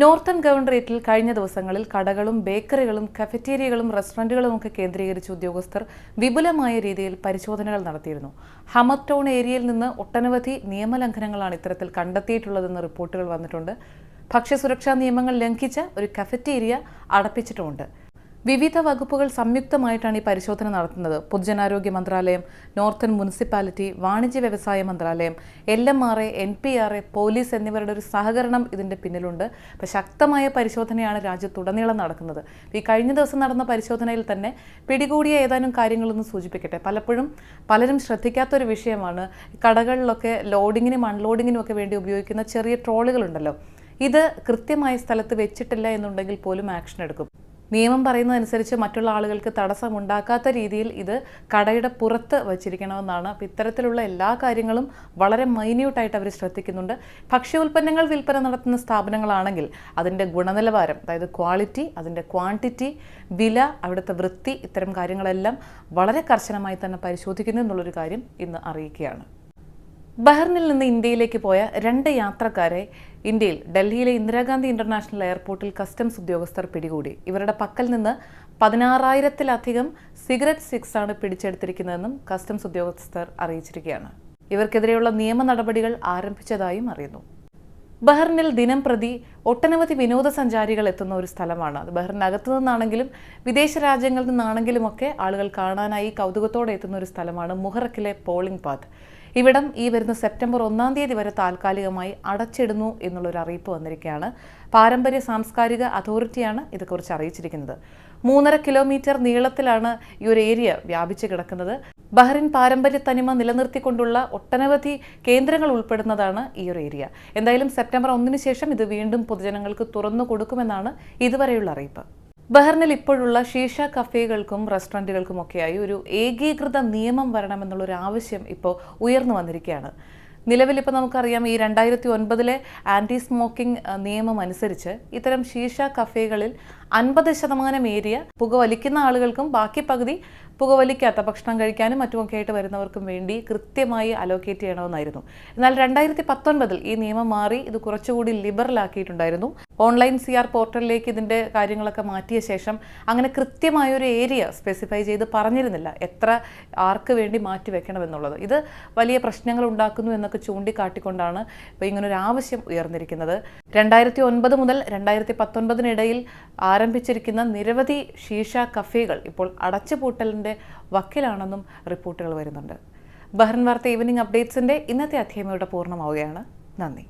Northern ഗവർണറേറ്റിൽ കഴിഞ്ഞ ദിവസങ്ങളിൽ കടകളും ബേക്കറികളും കഫറ്റേരിയകളും റെസ്റ്റോറന്റുകളും ഒക്കെ കേന്ദ്രീകരിച്ച് ഉദ്യോഗസ്ഥർ വിപുലമായ രീതിയിൽ പരിശോധനകൾ നടത്തിയിരുന്നു. ടൗൺ ഏരിയയിൽ നിന്ന് ഒട്ടനവധി നിയമലംഘനങ്ങളാണ് ഇത്തരത്തിൽ കണ്ടെത്തിയിട്ടുള്ളതെന്ന് റിപ്പോർട്ടുകൾ വന്നിട്ടുണ്ട്. ഭക്ഷ്യസുരക്ഷാ നിയമങ്ങൾ ലംഘിച്ച ഒരു കഫറ്റേരിയ അടപ്പിച്ചിട്ടുമുണ്ട്. വിവിധ വകുപ്പുകൾ സംയുക്തമായിട്ടാണ് ഈ പരിശോധന നടത്തുന്നത്. പൊതുജനാരോഗ്യ മന്ത്രാലയം നോർത്തൺ മുനിസിപ്പാലിറ്റി വാണിജ്യ വ്യവസായ മന്ത്രാലയം L M R A N P R A police എന്നിവരുടെ ഒരു സഹകരണം ഇതിന്റെ പിന്നിലുണ്ട്. അപ്പോൾ ശക്തമായ പരിശോധനയാണ് രാജ്യത്തുടനീളം നടക്കുന്നത്. ഈ കഴിഞ്ഞ ദിവസം നടന്ന പരിശോധനയിൽ തന്നെ പിടികൂടിയ ഏതാനും കാര്യങ്ങളൊന്ന് സൂചിപ്പിക്കട്ടെ. പലപ്പോഴും പലരും ശ്രദ്ധിക്കാത്തൊരു വിഷയമാണ് കടകളിലൊക്കെ ലോഡിങ്ങിനും അൺലോഡിങ്ങിനും ഒക്കെ വേണ്ടി ഉപയോഗിക്കുന്ന ചെറിയ ട്രോളുകളുണ്ടല്ലോ. ഇത് കൃത്യമായ സ്ഥലത്ത് വെച്ചിട്ടില്ല എന്നുണ്ടെങ്കിൽ പോലും ആക്ഷൻ എടുക്കും. നിയമം പറയുന്നതനുസരിച്ച് മറ്റുള്ള ആളുകൾക്ക് തടസ്സമുണ്ടാക്കാത്ത രീതിയിൽ ഇത് കടയുടെ പുറത്ത് വച്ചിരിക്കണമെന്നാണ്. അപ്പം ഇത്തരത്തിലുള്ള എല്ലാ കാര്യങ്ങളും വളരെ മൈന്യൂട്ടായിട്ട് അവർ ശ്രദ്ധിക്കുന്നുണ്ട്. ഭക്ഷ്യോൽപ്പന്നങ്ങൾ വിൽപ്പന നടത്തുന്ന സ്ഥാപനങ്ങളാണെങ്കിൽ അതിന്റെ ഗുണനിലവാരം അതായത് ക്വാളിറ്റി അതിന്റെ ക്വാണ്ടിറ്റി വില അവിടുത്തെ വൃത്തി ഇത്തരം കാര്യങ്ങളെല്ലാം വളരെ കർശനമായി തന്നെ പരിശോധിക്കുന്നു എന്നുള്ളൊരു കാര്യം ഇന്ന് അറിയിക്കുകയാണ്. ബഹ്റിനിൽ നിന്ന് ഇന്ത്യയിലേക്ക് പോയ രണ്ട് യാത്രക്കാരെ ഇന്ത്യയിൽ ഡൽഹിയിലെ ഇന്ദിരാഗാന്ധി ഇന്റർനാഷണൽ എയർപോർട്ടിൽ കസ്റ്റംസ് ഉദ്യോഗസ്ഥർ പിടികൂടി. ഇവരുടെ പക്കൽ നിന്ന് പതിനാറായിരത്തിലധികം സിഗരറ്റ് സ്റ്റിക്സ് ആണ് പിടിച്ചെടുത്തിരിക്കുന്നതെന്നും കസ്റ്റംസ് ഉദ്യോഗസ്ഥർ അറിയിച്ചിരിക്കുകയാണ്. ഇവർക്കെതിരെയുള്ള നിയമ നടപടികൾ ആരംഭിച്ചതായും അറിയുന്നു. ബഹ്റിനിൽ ദിനം പ്രതി ഒട്ടനവധി വിനോദസഞ്ചാരികൾ എത്തുന്ന ഒരു സ്ഥലമാണ്. അത് ബഹ്റിനകത്തു നിന്നാണെങ്കിലും വിദേശ രാജ്യങ്ങളിൽ നിന്നാണെങ്കിലുമൊക്കെ ആളുകൾ കാണാനായി കൗതുകത്തോടെ എത്തുന്ന ഒരു സ്ഥലമാണ് മുഹറക്കിലെ പോളിംഗ് പാത്ത്. ഇവിടം ഈ വരുന്ന സെപ്റ്റംബർ ഒന്നാം തീയതി വരെ താൽക്കാലികമായി അടച്ചിടുന്നു എന്നുള്ളൊരു അറിയിപ്പ് വന്നിരിക്കുകയാണ്. പാരമ്പര്യ സാംസ്കാരിക അതോറിറ്റിയാണ് ഇതേക്കുറിച്ച് അറിയിച്ചിരിക്കുന്നത്. മൂന്നര കിലോമീറ്റർ നീളത്തിലാണ് ഈ ഒരു ഏരിയ വ്യാപിച്ചു കിടക്കുന്നത്. ബഹ്റിൻ പാരമ്പര്യ തനിമ നിലനിർത്തിക്കൊണ്ടുള്ള ഒട്ടനവധി കേന്ദ്രങ്ങൾ ഉൾപ്പെടുന്നതാണ് ഈ ഒരു ഏരിയ. എന്തായാലും സെപ്റ്റംബർ ഒന്നിന് ശേഷം ഇത് വീണ്ടും പൊതുജനങ്ങൾക്ക് തുറന്നു കൊടുക്കുമെന്നാണ് ഇതുവരെയുള്ള അറിയിപ്പ്. ബഹ്റിനിൽ ഇപ്പോഴുള്ള ഷീഷ കഫേകൾക്കും റെസ്റ്റോറന്റുകൾക്കുമൊക്കെയായി ഒരു ഏകീകൃത നിയമം വരണമെന്നുള്ളൊരു ആവശ്യം ഇപ്പോൾ ഉയർന്നു വന്നിരിക്കുകയാണ്. നിലവിൽ ഇപ്പോൾ നമുക്കറിയാം ഈ രണ്ടായിരത്തി ഒൻപതിലെ ആന്റി സ്മോക്കിംഗ് നിയമം അനുസരിച്ച് ഇത്തരം ഷീഷ കഫേകളിൽ അൻപത് ശതമാനം ഏരിയ പുകവലിക്കുന്ന ആളുകൾക്കും ബാക്കി പകുതി പുകവലിക്കാത്ത ഭക്ഷണം കഴിക്കാനും മറ്റുമൊക്കെ ആയിട്ട് വരുന്നവർക്കും വേണ്ടി കൃത്യമായി അലോക്കേറ്റ് ചെയ്യണമെന്നായിരുന്നു. എന്നാൽ രണ്ടായിരത്തി പത്തൊൻപതിൽ ഈ നിയമം മാറി ഇത് കുറച്ചുകൂടി ലിബറൽ ആക്കിയിട്ടുണ്ടായിരുന്നു. ഓൺലൈൻ സി ആർ പോർട്ടലിലേക്ക് ഇതിന്റെ കാര്യങ്ങളൊക്കെ മാറ്റിയ ശേഷം അങ്ങനെ കൃത്യമായൊരു ഏരിയ സ്പെസിഫൈ ചെയ്ത് പറഞ്ഞിരുന്നില്ല. എത്ര ആർക്ക് വേണ്ടി മാറ്റി വെക്കണമെന്നുള്ളത്. ഇത് വലിയ പ്രശ്നങ്ങൾ ഉണ്ടാക്കുന്നു എന്നൊക്കെ ചൂണ്ടിക്കാട്ടിക്കൊണ്ടാണ് ഇപ്പോൾ ഇങ്ങനൊരു ആവശ്യം ഉയർന്നിരിക്കുന്നത്. രണ്ടായിരത്തി ഒൻപത് മുതൽ രണ്ടായിരത്തി പത്തൊൻപതിനിടയിൽ ആരംഭിച്ചിരിക്കുന്ന നിരവധി ഷീഷ കഫേകൾ ഇപ്പോൾ അടച്ചുപൂട്ടലിന്റെ വക്കിലാണെന്നും റിപ്പോർട്ടുകൾ വരുന്നുണ്ട്. ബഹ്റിൻ വാർത്ത ഈവനിംഗ് അപ്ഡേറ്റ്സിന്റെ ഇന്നത്തെ അധ്യായം ഇവിടെ പൂർണമാവുകയാണ്. നന്ദി.